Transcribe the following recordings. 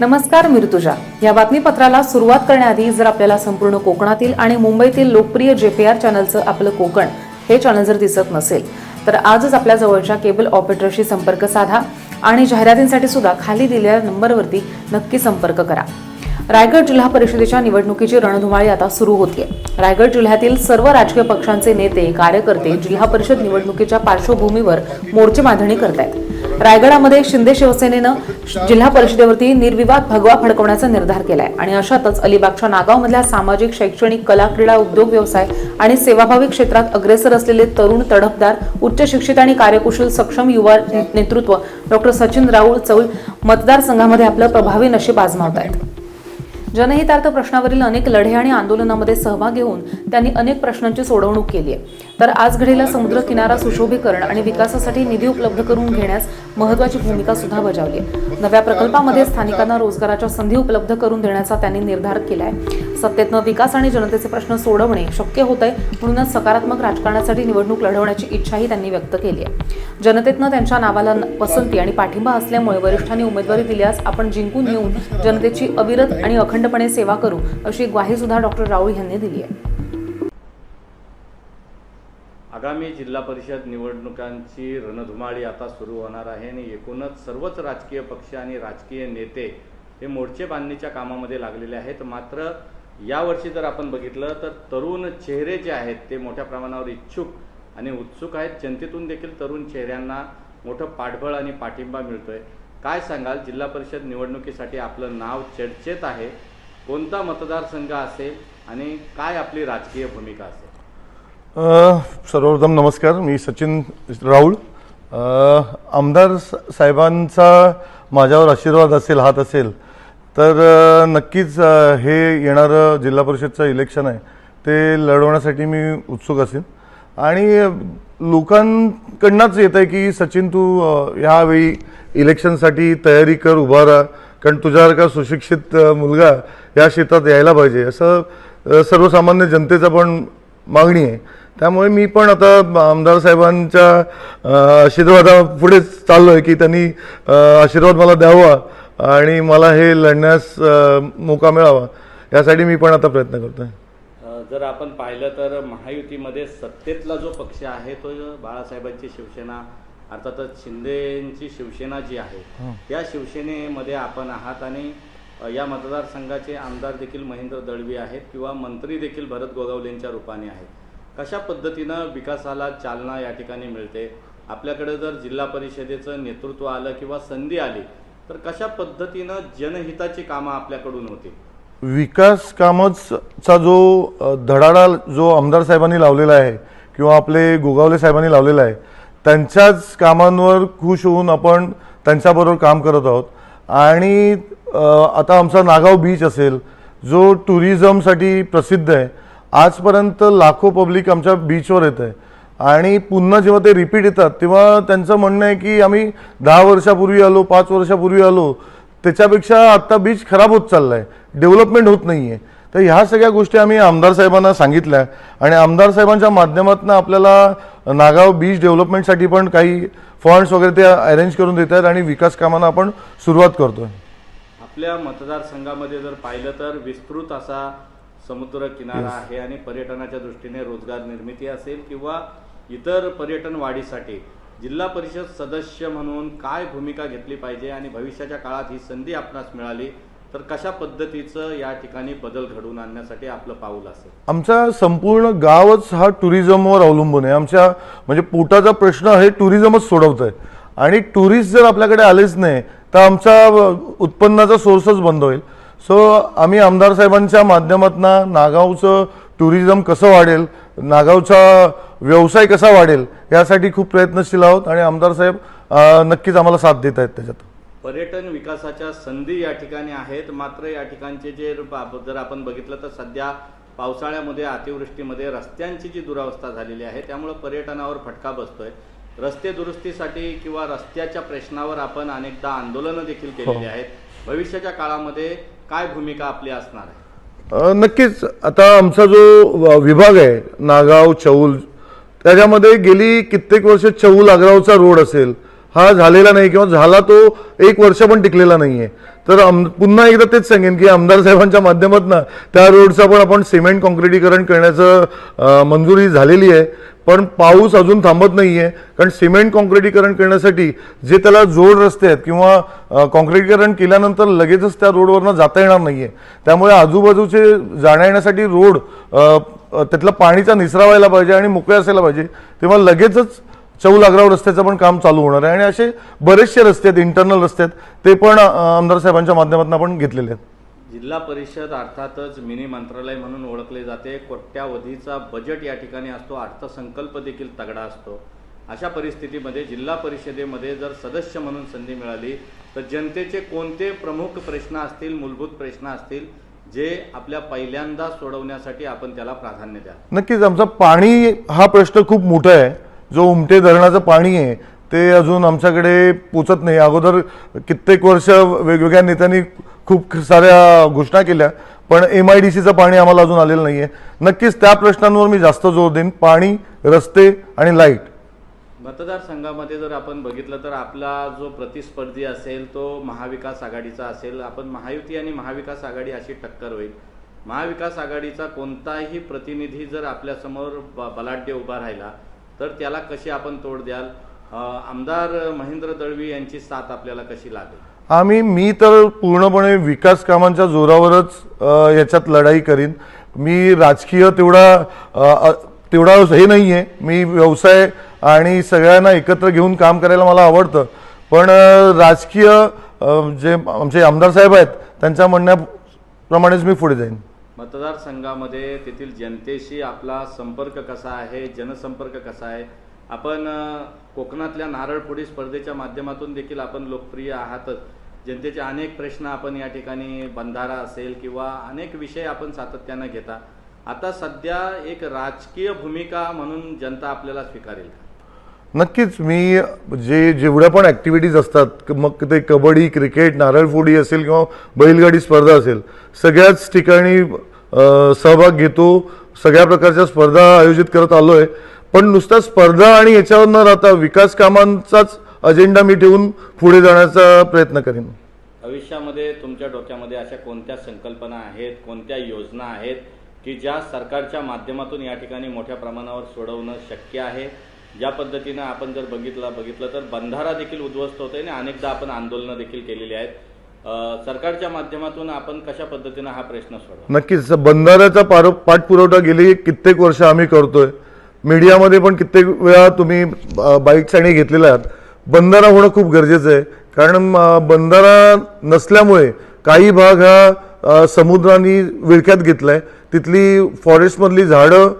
नमस्कार मी ऋतुजा. या बातमीपत्राला सुरुवात करण्याआधी जर आपल्याला संपूर्ण कोकणातील आणि मुंबईतील लोकप्रिय जेपीआर चॅनलचं आपलं कोकण हे चॅनल जर दिसत नसेल तर आजच आपल्या जवळच्या केबल ऑपरेटरशी संपर्क साधा आणि जाहिरातींसाठी सुद्धा खाली दिलेल्या नंबरवरती नक्की संपर्क करा. रायगड जिल्हा परिषदेच्या निवडणुकीची रणधुमाळी आता सुरू होतीये. रायगड जिल्ह्यातील सर्व राजकीय पक्षांचे नेते कार्यकर्ते जिल्हा परिषद निवडणुकीच्या पार्श्वभूमीवर मोर्चे बांधणी करतायत. रायगडामध्ये शिंदे शिवसेनेनं जिल्हा परिषदेवरती निर्विवाद भगवा फडकवण्याचा निर्धार केलाय. आणि अशातच अलिबागच्या नागावमधल्या सामाजिक शैक्षणिक कला क्रीडा उद्योग व्यवसाय आणि सेवाभावी क्षेत्रात अग्रेसर असलेले तरुण तडफदार उच्च शिक्षित आणि कार्यकुशल सक्षम युवा नेतृत्व डॉक्टर सचिन राऊळ चौल मतदारसंघामध्ये आपलं प्रभावी नशीब आजमावत आहेत जनहितार्थ प्रश्नावरील अनेक लढे आणि आंदोलनामध्ये सहभाग घेऊन त्यांनी अनेक प्रश्नांची सोडवणूक केली आहे. तर आज घडीला समुद्र किनारा सुशोभीकरण आणि विकासासाठी निधी उपलब्ध करून घेण्यास महत्वाची भूमिका सुद्धा बजावली आहे. नव्या प्रकल्पामध्ये स्थानिकांना रोजगाराच्या संधी उपलब्ध करून देण्याचा त्यांनी निर्धार केला आहे सत्तेतनं विकास आणि जनतेचे प्रश्न सोडवणे शक्य होत आहे म्हणूनच सकारात्मक राजकारणासाठी निवडणूक लढवण्याची इच्छाही त्यांनी व्यक्त केली आहे. जनतेतनं त्यांच्या नावाला पसंती आणि पाठिंबा असल्यामुळे वरिष्ठांनी उमेदवारी दिल्यास आपण जिंकून येऊन जनतेची अविरत आणि अखंडपणे सेवा करू अशी ग्वाही सुद्धा डॉक्टर राऊळ यांनी दिली आहे. आगामी जिल्हा परिषद निवडणुकांची रणधुमाळी आता सुरू होणार आहे आणि एकूणच सर्वच राजकीय पक्ष आणि राजकीय नेते हे मोर्चे बांधणीच्या कामामध्ये लागलेले आहेत. मात्र यावर्षी जर आपण बघितलं तर तरुण चेहरे जे आहेत ते मोठ्या प्रमाणावर इच्छुक आणि उत्सुक आहेत. जनतेतून देखील तरुण चेहऱ्यांना मोठं पाठबळ आणि पाठिंबा मिळतोय. काय सांगाल? जिल्हा परिषद निवडणुकीसाठी आपलं नाव चर्चेत आहे. कोणता मतदारसंघ असेल आणि काय आपली राजकीय भूमिका असेल? सर्वप्रथम नमस्कार. मी सचिन राऊळ. आमदार स- साहेबांचा माझ्यावर आशीर्वाद असेल हात असेल तर नक्कीच हे येणारं जिल्हा परिषदचं इलेक्शन आहे. ते लढवण्यासाठी मी उत्सुक असेन. आणि लोकांकडनंच येत आहे की सचिन तू ह्यावेळी इलेक्शनसाठी तयारी कर उभा राहा. कारण तुझ्यासारखा सुशिक्षित मुलगा या क्षेत्रात यायला पाहिजे. असं सर्वसामान्य जनतेचा पण मागणी आहे. त्यामुळे मी पण आता आमदार साहेबांच्या आशीर्वादा आशीर्वादापुढेच चाललो आहे की त्यांनी आशीर्वाद मला द्यावा. आणि मला हे लढण्यास मोका मिळावा यासाठी मी पण आता प्रयत्न करतो आहे अ, जर आपण पाहिलं तर महायुतीमध्ये सत्तेतला जो पक्ष आहे तो बाळासाहेबांची शिवसेना अर्थातच शिंदेची शिवसेना जी आहे त्या शिवसेनेमध्ये आपण आहात आणि या मतदारसंघाचे आमदार देखील महेंद्र दळवी आहेत किंवा मंत्री देखील भरत गोगावलेंच्या रूपाने आहेत. कशा पद्धतीनं विकासाला चालना या ठिकाणी मिळते? आपल्याकडे जर जिल्हा परिषदेचं नेतृत्व आलं किंवा संधी आली तर कशा पद्धतीनं जनहिताची कामं आपल्याकडून होतील? विकास कामचचा जो धडाडा जो आमदार साहेबांनी लावलेला आहे किंवा आपले गोगावले साहेबांनी लावलेला आहे त्यांच्याच कामांवर खुश होऊन आपण त्यांच्याबरोबर काम करत आहोत. आणि आता आमचा नागाव बीच असेल जो टुरिझमसाठी प्रसिद्ध आहे आजपर्यंत लाखो पब्लिक आमच्या बीचवर येत आहे. आणि पुन्हा जेव्हा ते रिपीट येतात तेव्हा त्यांचं म्हणणं आहे की आम्ही दहा वर्षापूर्वी आलो पाच वर्षापूर्वी आलो त्याच्यापेक्षा आत्ता बीच खराब होत चाललाय डेव्हलपमेंट होत नाहीये. तर ह्या सगळ्या गोष्टी आम्ही आमदार साहेबांना सांगितल्या आणि आमदार साहेबांच्या माध्यमातून आपल्याला नागाव बीच डेव्हलपमेंटसाठी पण काही फंड्स वगैरे ते अरेंज करून देत आहेत आणि विकास कामांना आपण सुरुवात करतोय. आपल्या मतदारसंघामध्ये जर पाहिलं तर विस्तृत असा समुद्र किनारा आहे आणि पर्यटनाच्या दृष्टीने रोजगार निर्मिती असेल किंवा इतर पर्यटन वाढीसाठी जिल्हा परिषद सदस्य म्हणून काय भूमिका घेतली पाहिजे आणि भविष्याच्या काळात ही संधी आपणास मिळाली तर कशा पद्धतीचं या ठिकाणी बदल घडवून आणण्यासाठी आपलं पाऊल असेल? आमचा संपूर्ण गावच हा टुरिझमवर अवलंबून आहे. आमच्या म्हणजे पोटाचा प्रश्न हे टुरिझमच सोडवत आहे आणि टुरिस्ट जर आपल्याकडे आलेच नाही तर आमचा उत्पन्नाचा सोर्सच बंद होईल. सो आम्ही आमदार साहेबांच्या माध्यमातून नागावचं टुरिझम कसं वाढेल नागावचा व्यवसाय कसा वाढेल यासाठी खूप प्रयत्नशील आहोत आणि आमदार साहेब नक्कीच आम्हाला साथ देत आहेत त्याच्यात. पर्यटन विकासाच्या संधी या ठिकाणी आहेत. मात्र या ठिकाणचे जे जर आपण बघितलं तर सध्या पावसाळ्यामध्ये अतिवृष्टीमध्ये रस्त्यांची जी दुरावस्था झालेली आहे त्यामुळे पर्यटनावर फटका बसतोय. रस्ते दुरुस्तीसाठी किंवा रस्त्याच्या प्रश्नावर आपण अनेकदा आंदोलनं देखील केलेली आहेत. भविष्याच्या काळामध्ये काय भूमिका आपली असणार आहे? नक्कीच. आता आमचा जो विभाग आहे नागाव चौल त्याच्यामध्ये गेली कित्येक वर्ष चौल आग्रावचा रोड असेल हा झालेला नाही किंवा झाला तो एक वर्ष पण टिकलेला नाही आहे तर पुन्हा एकदा तेच सांगेन की आमदार साहेबांच्या माध्यमातून त्या रोडचं पण आपण सिमेंट कॉन्क्रिटीकरण करण्याचं मंजुरी झालेली आहे. पण पाऊस अजून थांबत नाही आहे कारण सिमेंट कॉन्क्रिटीकरण करण्यासाठी जे त्याला जोड रस्ते आहेत किंवा कॉन्क्रिटीकरण केल्यानंतर लगेचच त्या रोडवरनं जाता येणार नाही आहे त्यामुळे आजूबाजूचे जाण्या येण्यासाठी रोड त्यातला पाणीचा निसरा व्हायला पाहिजे आणि मोकळे असायला पाहिजे. तेव्हा लगेचच चौ लागराव रस्त्याचं पण काम चालू होणार आहे. आणि असे बरेचसे रस्ते आहेत इंटरनल रस्ते आहेत ते पण आमदार साहेबांच्या माध्यमातून आपण घेतलेले आहेत. जिल्हा परिषद अर्थातच मिनी मंत्रालय म्हणून ओळखले जाते. कोट्यावधीचा बजेट या ठिकाणी असतो. अर्थसंकल्प देखील तगडा असतो. अशा परिस्थितीमध्ये जिल्हा परिषदेमध्ये जर सदस्य म्हणून संधी मिळाली तर जनतेचे कोणते प्रमुख प्रश्न असतील मूलभूत प्रश्न असतील जे आपल्या पहिल्यांदा सोडवण्यासाठी आपण त्याला प्राधान्य द्या. नक्कीच आमचा पाणी हा प्रश्न खूप मोठा आहे. जो उमटे धरणाचं पाणी आहे ते अजून आमच्याकडे पोचत नाही. अगोदर कित्येक वर्ष वेगवेगळ्या नेत्यांनी खूप साऱ्या घोषणा केल्या पण एम आय डी सीचं पाणी आम्हाला अजून आलेलं नाही आहे नक्कीच त्या प्रश्नांवर मी जास्त जोर देईन. पाणी रस्ते आणि लाइट. मतदारसंघामध्ये जर आपण बघितलं तर आपला जो प्रतिस्पर्धी असेल तो महाविकास आघाडीचा असेल आपण महायुती आणि महाविकास आघाडी अशी टक्कर होईल. महाविकास आघाडीचा कोणताही प्रतिनिधी जर आपल्यासमोर बलाढ्य उभा राहिला तर त्याला कशी आपण तोड द्याल? आमदार महेंद्र दळवी यांची साथ आपल्याला कशी लागेल? आम्ही मी तर पूर्णपणे विकास कामांच्या जोरावरच याच्यात लढाई करीन. मी राजकीय तेवढा तेवढा हे नाही आहे मी व्यवसाय आणि सगळ्यांना एकत्र घेऊन काम करायला मला आवडतं. पण राजकीय जे आमचे आमदार साहेब आहेत त्यांच्या म्हणण्याप्रमाणेच मी पुढे जाईन. मतदारसंघामध्ये तेथील जनतेशी आपला संपर्क कसा आहे जनसंपर्क कसा आहे? आपण कोकणातल्या नारळपोडी स्पर्धेच्या माध्यमातून देखील आपण लोकप्रिय आहातच जनतेचे अनेक प्रश्न आपण या ठिकाणी बंधारा असेल किंवा अनेक विषय आपण सातत्यानं घेता. आता सध्या एक राजकीय भूमिका म्हणून जनता आपल्याला स्वीकारेल का? नक्कीच मी जे जेवढ्या पण ॲक्टिव्हिटीज असतात मग ते कबड्डी क्रिकेट नारळफोडी असेल किंवा बैलगाडी स्पर्धा असेल सगळ्याच ठिकाणी सहभाग घेतो सगळ्या प्रकारच्या स्पर्धा आयोजित करत आलो आहे पण नुसता स्पर्धा आणि याच्यावर न राहता विकास कामांचाच अजेंडा मी ठेवून पुढे जाण्याचा प्रयत्न करेन. भविष्यामध्ये तुमच्या डोक्यामध्ये अशा कोणत्या संकल्पना आहेत कोणत्या योजना आहेत की ज्या सरकारच्या माध्यमातून या ठिकाणी मोठ्या प्रमाणावर सोडवणं शक्य आहे? ज्या पद्धतीनं आपण जर बघितला बघितलं तर बंधारा देखील उद्ध्वस्त होतोय आणि अनेकदा आपण आंदोलनं देखील केलेली आहेत. सरकारच्या माध्यमातून आपण कशा पद्धतीनं हा प्रश्न सोडवा नक्कीच. बंधाऱ्याचा पाठपुरवठा गेली कित्येक वर्ष आम्ही करतोय. मीडियामध्ये पण कित्येक वेळा तुम्ही बाईक्स आणि घेतलेल्या आहात. बंधारा होणं खूप गरजेचं आहे. कारण बंधारा नसल्यामुळे काही भाग हा अ, समुद्राने घेतला घेतलाय. तिथली फॉरेस्टमधली झाडं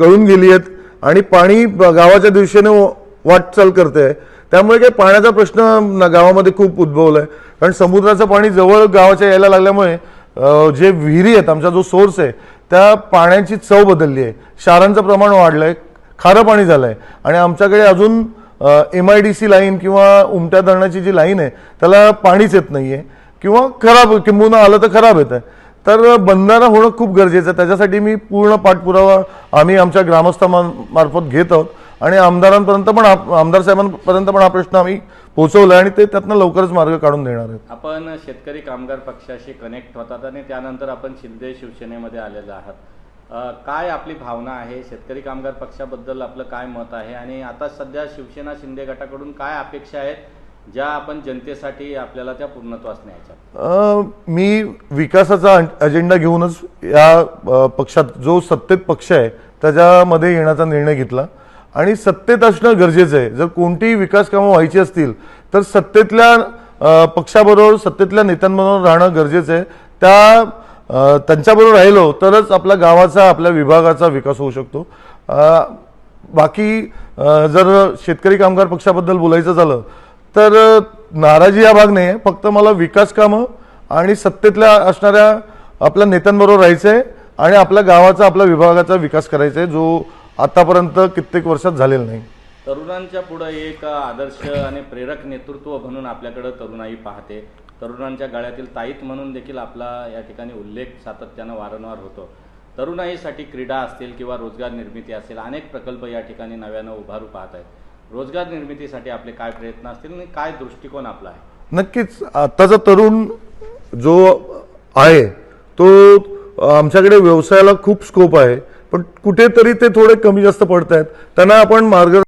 गळून गेली आहेत. आणि पाणी गावाच्या दिवशीने वाटचाल करते. आहे त्यामुळे काही पाण्याचा प्रश्न गावामध्ये खूप उद्भवलाय. कारण समुद्राचं पाणी जवळ गावाच्या यायला लागल्यामुळे जे विहिरी आहेत आमचा जो सोर्स आहे त्या पाण्याची चव बदलली आहे. क्षारांचं प्रमाण वाढलं आहे खारं पाणी झालं आहे आणि आमच्याकडे अजून M I D C line किंवा उमट्या धरणाची जी लाईन आहे त्याला पाणीच येत नाही आहे किंवा खराब किंबहुना आलं तर खराब येत आहे तर बंधारा होणं खूप गरजेचं आहे. त्याच्यासाठी मी पूर्ण पाठपुरावा आम्ही आमच्या ग्रामस्थांमार्फत घेत आहोत. आणि आमदारांपर्यंत पण आमदार साहेबांपर्यंत पण हा प्रश्न आम्ही पोहोचवला आणि ते त्यातनं लवकरच मार्ग काढून देणार आहेत. आपण शेतकरी कामगार पक्षाशी कनेक्ट होतात आणि त्यानंतर आपण शिंदे शिवसेनेमध्ये आलेलो आहात. काय आपली भावना आहे? शेतकरी कामगार पक्षाबद्दल आपलं काय मत आहे? आणि आता सध्या शिवसेना शिंदे गटाकडून काय अपेक्षा आहेत? ज्या आपण जनतेसाठी आपल्याला त्या पूर्णत्वास न्यायच्या. मी विकासाचा अजेंडा घेऊनच या पक्षात जो सत्तेत पक्ष आहे त्याच्यामध्ये येण्याचा निर्णय घेतला. आणि सत्तेत असणं गरजेचं आहे. जर कोणतीही विकास कामं व्हायची असतील तर सत्तेतल्या पक्षाबरोबर सत्तेतल्या नेत्यांबरोबर राहणं गरजेचं आहे. त्या त्यांच्याबरोबर राहिलो तरच आपल्या गावाचा आपल्या विभागाचा विकास होऊ शकतो. बाकी जर शेतकरी कामगार पक्षाबद्दल बोलायचं झालं तर नाराजी हा भाग नाही आहे फक्त मला विकास कामं आणि सत्तेतल्या असणाऱ्या आपल्या नेत्यांबरोबर राहायचं आहे आणि आपल्या गावाचा आपल्या विभागाचा विकास करायचा आहे जो आतापर्यंत कित्येक वर्षात झालेला नाही. तरुणांच्या पुढे एक आदर्श आणि प्रेरक नेतृत्व म्हणून आपल्याकडे तरुणाई पाहते. तरुणांच्या गाळ्यातील ताईत म्हणून देखील आपला या ठिकाणी उल्लेख सातत्यानं वारंवार होतो. तरुणाईसाठी क्रीडा असतील किंवा रोजगार निर्मिती असेल अनेक प्रकल्प या ठिकाणी नव्यानं उभारू पाहत आहेत. रोजगार निर्मितीसाठी आपले काय प्रयत्न असतील आणि काय दृष्टिकोन आपला आहे? नक्कीच. आत्ताचा तरुण जो आहे तो आमच्याकडे व्यवसायाला खूप स्कोप आहे पण कुठेतरी ते थोडे कमी जास्त पडत आहेत त्यांना आपण मार्ग